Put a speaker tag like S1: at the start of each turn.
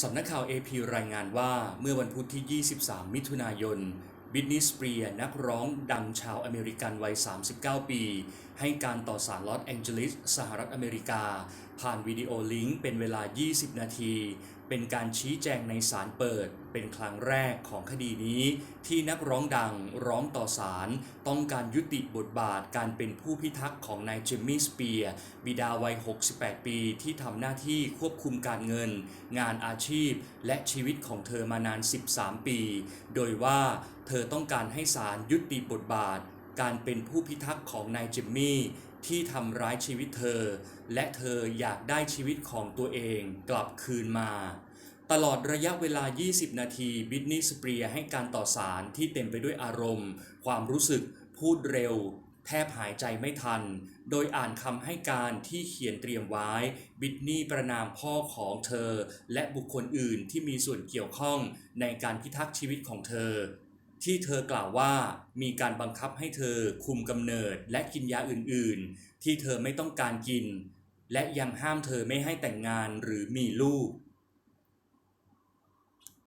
S1: สำนักข่าว AP รายงานว่าเมื่อวันพุธที่ 23 มิถุนายนบิทนิสเปียนักร้องดังชาวอเมริกันวัย 39 ปี ให้การต่อสารลอสแองเจลิส สหรัฐอเมริกาผ่านวิดีโอลิงก์เป็นเวลา 20 นาที เป็นการชี้แจงในศาลเปิด เป็นครั้งแรกของคดีนี้ ที่นักร้องดังร้องต่อศาลต้องการยุติบทบาทการเป็นผู้พิทักษ์ของนายเจมมี่สเปียร์บิดาวัย 68 ปีที่ทำหน้าที่ควบคุมการเงิน งานอาชีพ และชีวิตของเธอมานาน 13 ปี โดยว่าเธอต้องการให้ศาลยุติบทบาท การเป็นผู้พิทักษ์ของนายเจมมี่ที่ทำร้ายชีวิตเธอ และเธออยากได้ชีวิตของตัวเองกลับคืนมา ตลอดระยะเวลา 20 นาทีบิทนีสเปียให้การต่อสารที่เต็มไปด้วยอารมณ์ ความรู้สึกพูดเร็ว แทบหายใจไม่ทัน โดยอ่านคำให้การที่เขียนเตรียมไว้ บิทนี่ประนามพ่อของเธอ และบุคคลอื่นที่มีส่วนเกี่ยวข้องในการพิทักษ์ชีวิตของเธอ ที่เธอกล่าวว่ามีการบังคับให้เธอคุมกำเนิดและกินยาอื่นๆ ที่เธอไม่ต้องการกิน และยังห้ามเธอไม่ให้แต่งงานหรือมีลูก